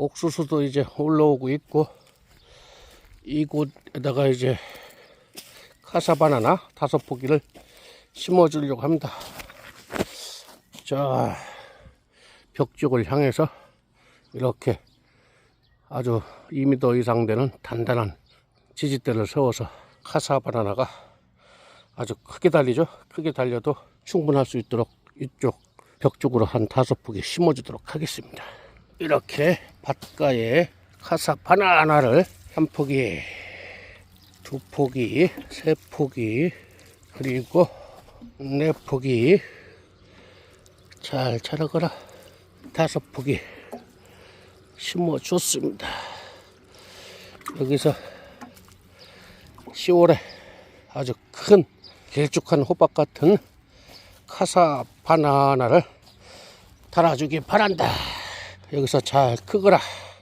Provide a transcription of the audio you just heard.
옥수수도 이제 올라오고 있고 이곳에다가 이제 카사바나나 다섯 포기를 심어 주려고 합니다. 자, 벽 쪽을 향해서 이렇게 아주 2m 이상 되는 단단한 지지대를 세워서 카사바나나가 아주 크게 달리죠. 크게 달려도 충분할 수 있도록 이쪽 벽 쪽으로 한 다섯 포기 심어주도록 하겠습니다. 이렇게 밭가에 카사바나나를 한 포기, 두 포기, 세 포기, 그리고 네 포기 잘 자라거라 다섯 포기 심어줬습니다. 여기서 10월에 아주 큰 길쭉한 호박 같은 카사 바나나를 달아주기 바란다. 여기서 잘 크거라.